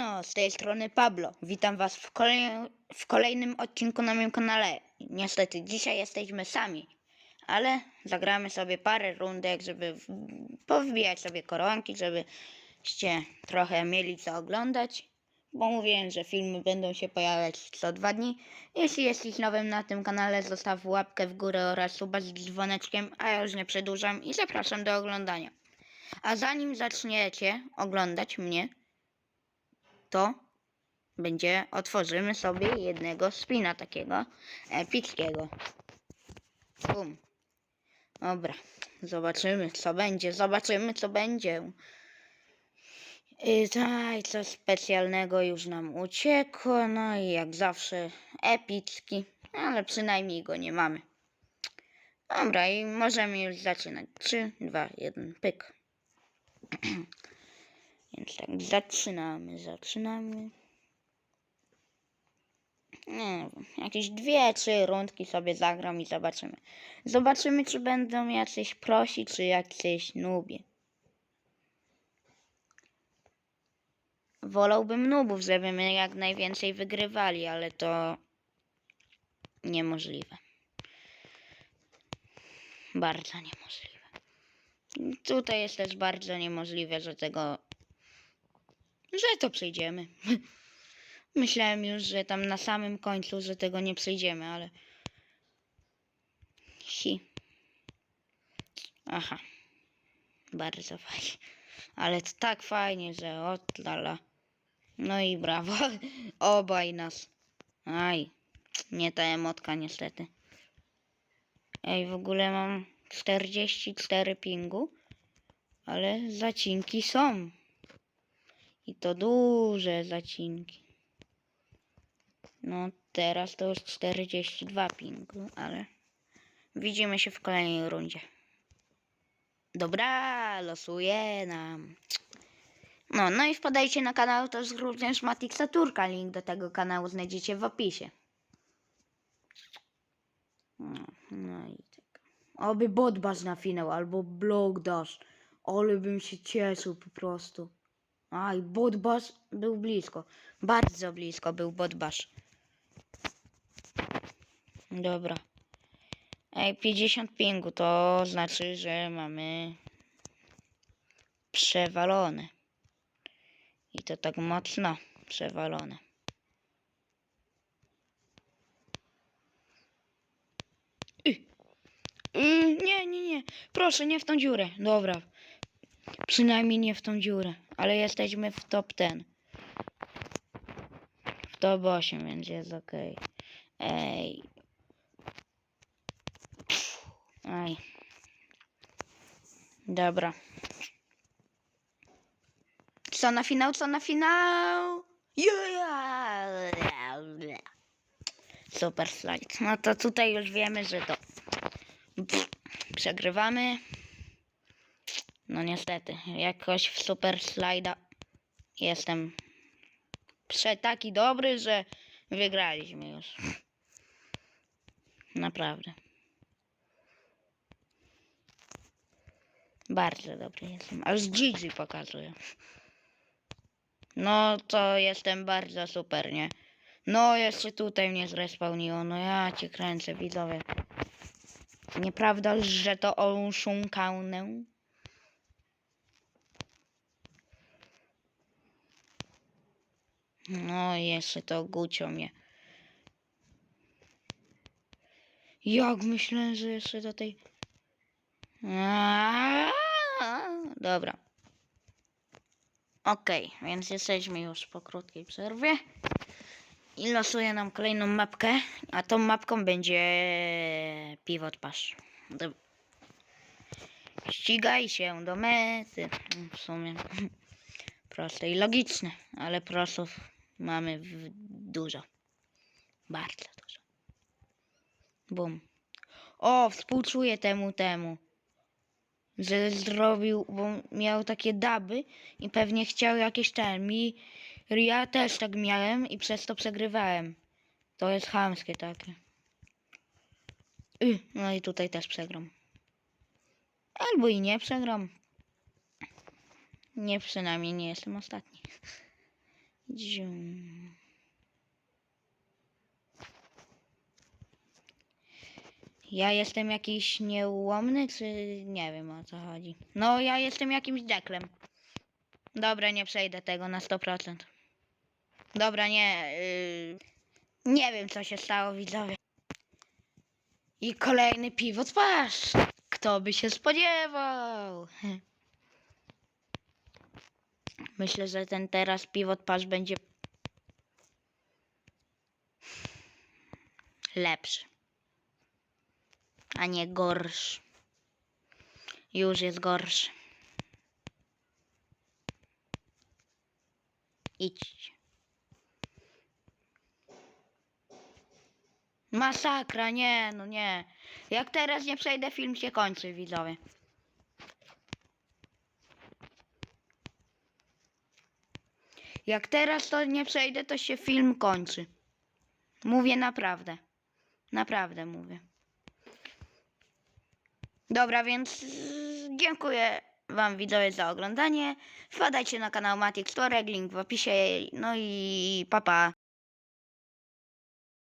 Siemano, z tej strony Pablo. Witam was w, kolej... w kolejnym odcinku na moim kanale. Niestety dzisiaj jesteśmy sami, ale zagramy sobie parę rundek, żeby powbijać sobie koronki, żebyście trochę mieli co oglądać. Bo mówiłem, że filmy będą się pojawiać co dwa dni. Jeśli jesteś nowym na tym kanale, zostaw łapkę w górę oraz suba z dzwoneczkiem, a ja już nie przedłużam i zapraszam do oglądania. A zanim zaczniecie oglądać mnie, to będzie otworzymy sobie jednego spina takiego epickiego. Bum. Dobra, zobaczymy co będzie, zobaczymy co będzie. I tak, coś specjalnego już nam uciekło, no i jak zawsze epicki, ale przynajmniej go nie mamy. Dobra, i możemy już zaczynać. 3, 2, 1, pyk. Więc tak, zaczynamy, zaczynamy. Nie wiem, jakieś dwie, trzy rundki sobie zagram i zobaczymy. Zobaczymy, czy będą jacyś prosi, czy jacyś nubie. Wolałbym nubów, żeby jak najwięcej wygrywali, ale to niemożliwe. Bardzo niemożliwe. Tutaj jest też bardzo niemożliwe, że tego. Że to przejdziemy. Myślałem już, że tam na samym końcu, że tego nie przejdziemy, ale. Si. Aha. Bardzo fajnie. Ale to tak fajnie, że od lala. No i brawo. Obaj nas. Aj. Nie ta emotka niestety. Ej, w ogóle mam 44 pingu, ale zacinki są. I to duże zacinki. No teraz to już 42 pingu, ale widzimy się w kolejnej rundzie. Dobra, losuje nam. No, no i wpadajcie na kanał też również Matixa Turka. Link do tego kanału znajdziecie w opisie. No, no i tak. Oby botbasz na finał, albo blok dasz. Ale bym się cieszył po prostu. Aj, botbasz był blisko. Bardzo blisko był botbasz. Dobra. Ej, 50 pingu to znaczy, że mamy przewalone. I to tak mocno przewalone. Y. Y, nie, nie, nie. Proszę, nie w tą dziurę. Dobra. Przynajmniej nie w tą dziurę. Ale jesteśmy w top 10. W top 8, więc jest ok. Ej. Aj. Dobra. Co na finał, co na finał? Super slajd. No to tutaj już wiemy, że to przegrywamy. No niestety, jakoś w super slajda jestem prze taki dobry, że wygraliśmy już. Naprawdę. Bardzo dobry jestem. Aż Gigi pokazuje. No to jestem bardzo super, nie? No jeszcze tutaj mnie zrespawniło. No ja cię kręcę, widzowie. Nieprawda, że to oszukanę? No jeszcze to gucio mnie. Jak myślę, że jeszcze do tej... Dobra. Okej, więc jesteśmy już po krótkiej przerwie. I losuję nam kolejną mapkę. A tą mapką będzie pivot pasz. Ścigaj się do mety. W sumie proste i logiczne, ale prosów mamy dużo. Bardzo dużo. Bum. O, współczuję temu, temu. Że zrobił, bo miał takie daby i pewnie chciał jakieś ten. Mi, ja też tak miałem i przez to przegrywałem. To jest chamskie takie. Y, no i tutaj też przegram. Albo i nie przegram. Nie, przynajmniej nie jestem ostatni. Dzium. Ja jestem jakiś nieułomny, czy nie wiem o co chodzi. No, ja jestem jakimś deklem. Dobra, nie przejdę tego na 100%. Dobra, nie. Yy, nie wiem, co się stało, widzowie. I kolejny piwot pasz. Kto by się spodziewał? Myślę, że ten teraz pivot pasz będzie lepszy, a nie gorszy. Już jest gorszy. Idź. Masakra, nie, no nie. Jak teraz nie przejdę, film się kończy, widzowie. Jak teraz to nie przejdę, to się film kończy. Mówię naprawdę. Naprawdę mówię. Dobra, więc dziękuję Wam widzowie za oglądanie. Wpadajcie na kanał Matic Storek, link w opisie. No i papa. Pa.